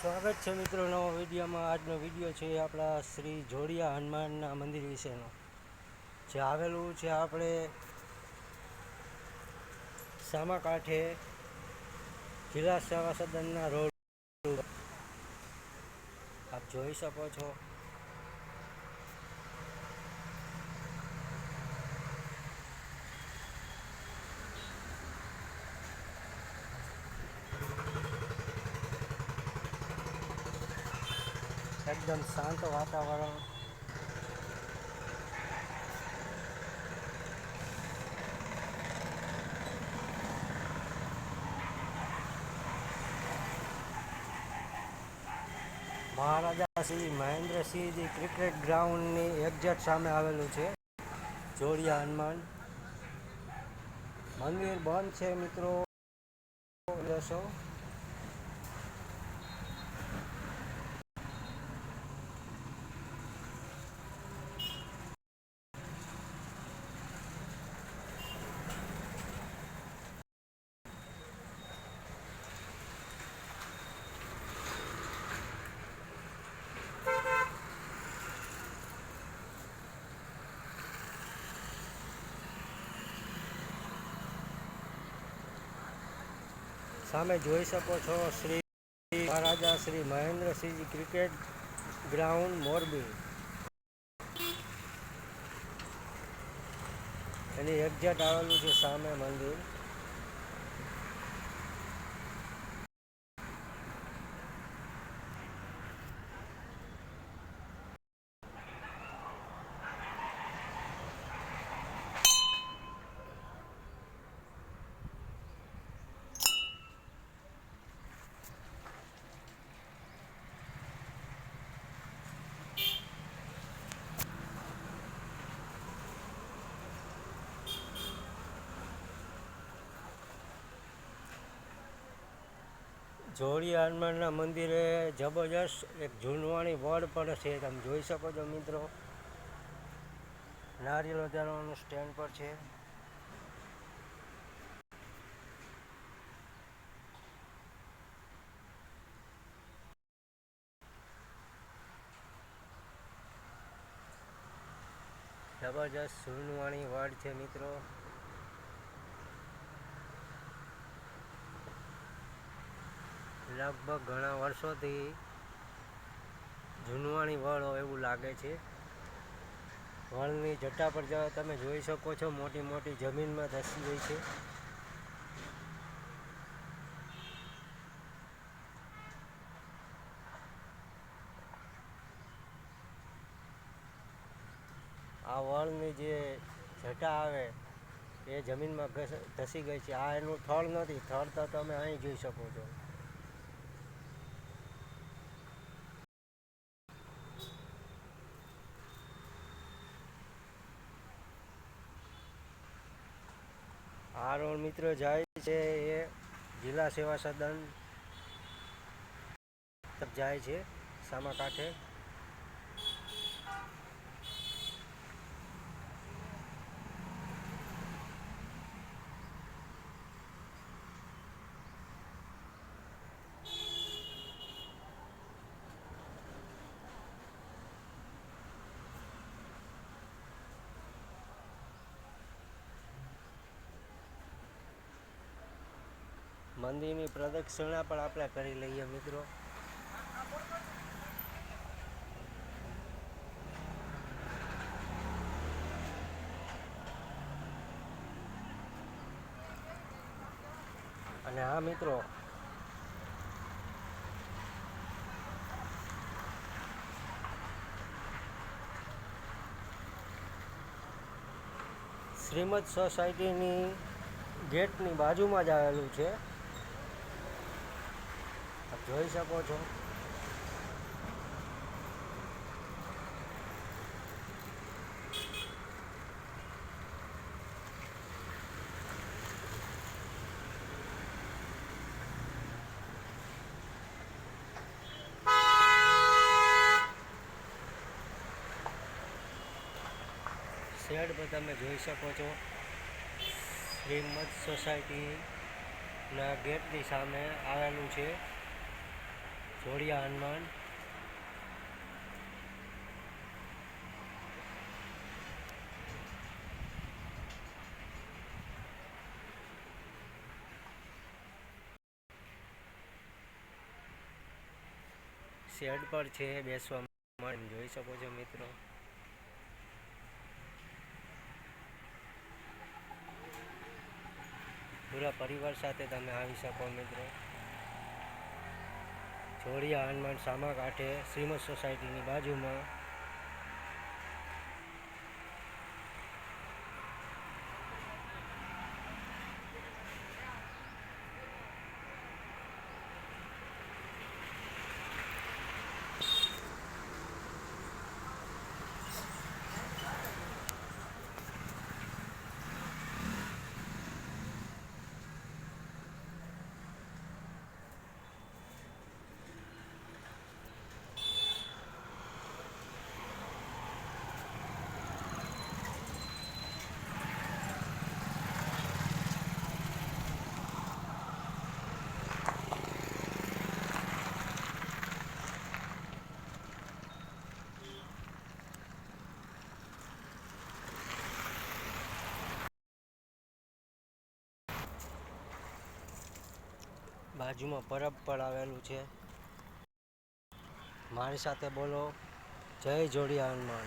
સ્વાગત છે મિત્રો નવા વિડીયોમાં. આજનો વીડિયો છે આપણા શ્રી જોડિયા હનુમાનના મંદિર વિશેનો. જે આવેલું છે આપણે સામાકાંઠે જિલ્લા સેવા સદનના રોડ આપ જોઈ શકો છો. એકદમ શાંત વાતાવરણ. મહારાજા શ્રી મહેન્દ્રસિંહજી ક્રિકેટ ગ્રાઉન્ડની એક્ઝેટ સામે આવેલું છે. જોડિયા હનુમાન. મંદિર બંધ છે મિત્રો. જશો સામે જોઈ શકો છો શ્રી મહારાજા શ્રી મહેન્દ્રસિંહજી ક્રિકેટ ગ્રાઉન્ડ મોરબી. એની એક્ઝેટ આવેલું છે સામે મંદિર. જોડિયા હનુમાનના મંદિરે જબરજસ્ત એક જૂનવાણી વડ પણ છે, તમે જોઈ શકો છો મિત્રો. નારિયેળ વધારવાનું સ્ટેન્ડ પર છે. જબરજસ્ત જૂનવાણી વડ છે મિત્રો. લગભગ ઘણા વર્ષોથી જૂનવાણી વળ એવું લાગે છે. વળની જટા પર તમે જોઈ શકો છો મોટી મોટી જમીનમાં ધસી ગઈ છે. આ વળની જે જટા આવે, એ જમીનમાં ધસી ગઈ છે. આ એનું થળ નથી, થળ તો તમે અહીં જોઈ શકો છો. આ મિત્ર જાય છે એ જિલ્લા સેવા સદન જાય છે સામાકાંઠે મંદિરની પ્રદક્ષિણા પણ આપણે કરી લઈએ મિત્રો. અને હા, મિત્રો. શ્રીમદ સોસાયટીની ગેટની બાજુમાં જ આવેલું છે. જોઈ શકો છો. શેડ પર તમે જોઈ શકો છો. શ્રીમદ સોસાયટીના ગેટની સામે આવેલું છે. જોડિયા હનુમાન. શેડ પર છે, બેસવા માટે. જોઈ શકો છો મિત્રો. પૂરા પરિવાર સાથે તમે આવી શકો મિત્રો. જોડિયા હનુમાન સામા કાંઠે શ્રીમદ સોસાયટીની બાજુમાં બાજુમાં પરબ પણ આવેલું છે. મારી સાથે બોલો. જય જોડિયા હનુમાન